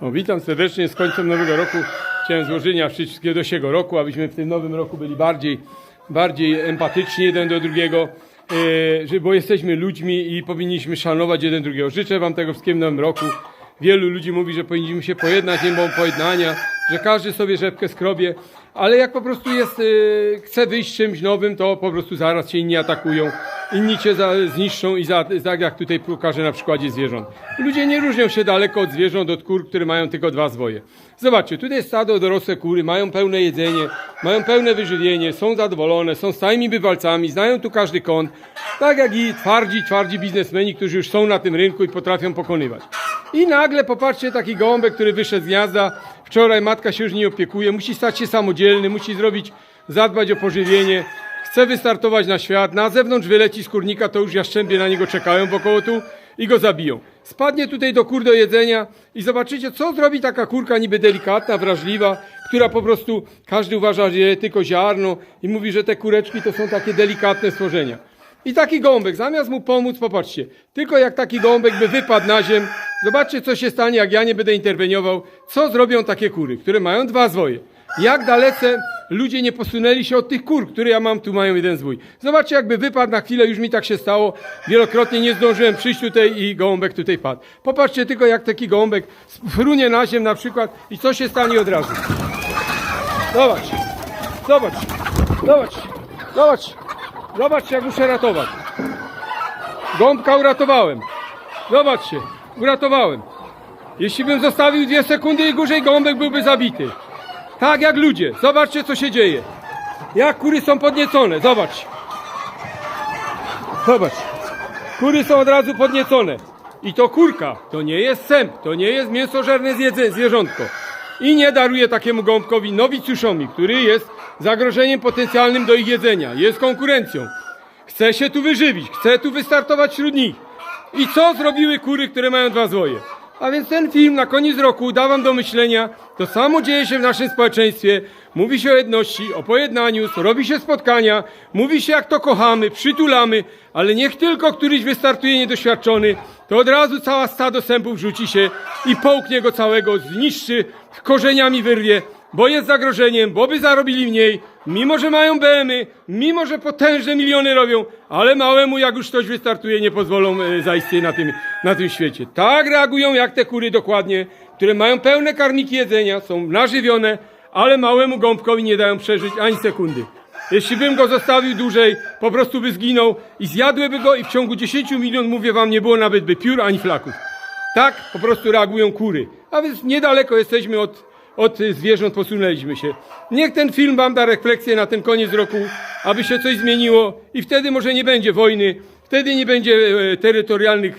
O, witam serdecznie z końcem nowego roku. Chciałem złożenia wszystkiego do siego roku, abyśmy w tym nowym roku byli bardziej, bardziej empatyczni jeden do drugiego, że, bo jesteśmy ludźmi i powinniśmy szanować jeden drugiego. Życzę Wam tego wszystkiego w nowym roku. Wielu ludzi mówi, że powinniśmy się pojednać, nie ma pojednania, że każdy sobie rzepkę skrobie, ale jak po prostu jest, e, chce wyjść czymś nowym, to po prostu zaraz się inni atakują, inni cię za, zniszczą i za, tak jak tutaj pokażę na przykładzie zwierząt. Ludzie nie różnią się daleko od zwierząt, od kur, które mają tylko dwa zwoje. Zobaczcie, tutaj stado dorosłe kury, mają pełne jedzenie, mają pełne wyżywienie, są zadowolone, są stałymi bywalcami, znają tu każdy kąt, tak jak i twardzi, twardzi biznesmeni, którzy już są na tym rynku i potrafią pokonywać. I nagle popatrzcie, taki gołąbek, który wyszedł z gniazda, wczoraj matka się już nie opiekuje, musi stać się samodzielny, musi zrobić, zadbać o pożywienie, chce wystartować na świat, na zewnątrz wyleci z kurnika, to już jaszczębie na niego czekają wokoło tu i go zabiją. Spadnie tutaj do kur do jedzenia i zobaczycie, co zrobi taka kurka niby delikatna, wrażliwa, która po prostu każdy uważa, że je tylko ziarno i mówi, że te kureczki to są takie delikatne stworzenia. I taki gąbek, zamiast mu pomóc, popatrzcie, tylko jak taki gąbek by wypadł na ziem, zobaczcie, co się stanie, jak ja nie będę interweniował, co zrobią takie kury, które mają dwa zwoje. Jak dalece ludzie nie posunęli się od tych kur, które ja mam, tu mają jeden zwój. Zobaczcie, jakby wypadł na chwilę, już mi tak się stało. Wielokrotnie nie zdążyłem przyjść tutaj i gołąbek tutaj padł. Popatrzcie tylko, jak taki gołąbek frunie na ziem na przykład i co się stanie od razu. Zobacz, zobacz, zobacz, zobacz, zobacz, jak muszę ratować. Gąbka uratowałem. Zobaczcie, uratowałem. Jeśli bym zostawił dwie sekundy i dłużej, gąbek byłby zabity. Tak jak ludzie. Zobaczcie, co się dzieje. Jak kury są podniecone. Zobacz. Zobacz. Kury są od razu podniecone. I to kurka. To nie jest sęp. To nie jest mięsożerne zwierzątko. I nie daruje takiemu gąbkowi nowicjuszowi, który jest zagrożeniem potencjalnym do ich jedzenia. Jest konkurencją. Chce się tu wyżywić. Chce tu wystartować wśród nich. I co zrobiły kury, które mają dwa zwoje? A więc ten film na koniec roku da wam do myślenia. To samo dzieje się w naszym społeczeństwie. Mówi się o jedności, o pojednaniu, robi się spotkania, mówi się jak to kochamy, przytulamy, ale niech tylko któryś wystartuje niedoświadczony, to od razu cała stado sępów rzuci się i połknie go całego, zniszczy, korzeniami wyrwie, bo jest zagrożeniem, bo by zarobili mniej, mimo że mają BM-y, mimo że potężne miliony robią, ale małemu jak już ktoś wystartuje nie pozwolą e, zaistnieć na tym, na tym świecie. Tak reagują jak te kury dokładnie, które mają pełne karniki jedzenia, są nażywione, ale małemu gąbkowi nie dają przeżyć ani sekundy. Jeśli bym go zostawił dłużej, po prostu by zginął i zjadłyby go i w ciągu 10 milionów, mówię wam, nie było nawet by piór ani flaków. Tak po prostu reagują kury. A więc niedaleko jesteśmy od, od zwierząt, posunęliśmy się. Niech ten film wam da refleksję na ten koniec roku, aby się coś zmieniło i wtedy może nie będzie wojny, wtedy nie będzie e, terytorialnych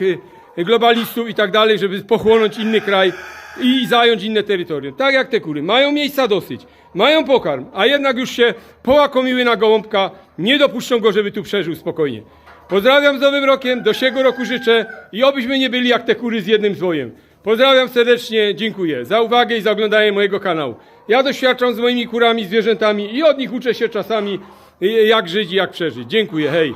e, globalistów i tak dalej, żeby pochłonąć inny kraj i zająć inne terytorium. Tak jak te kury. Mają miejsca dosyć, mają pokarm, a jednak już się połakomiły na gołąbka, nie dopuszczą go, żeby tu przeżył spokojnie. Pozdrawiam z Nowym Rokiem, do siego roku życzę i obyśmy nie byli jak te kury z jednym zwojem. Pozdrawiam serdecznie, dziękuję za uwagę i za oglądanie mojego kanału. Ja doświadczam z moimi kurami, zwierzętami i od nich uczę się czasami y, jak żyć i jak przeżyć. Dziękuję, hej.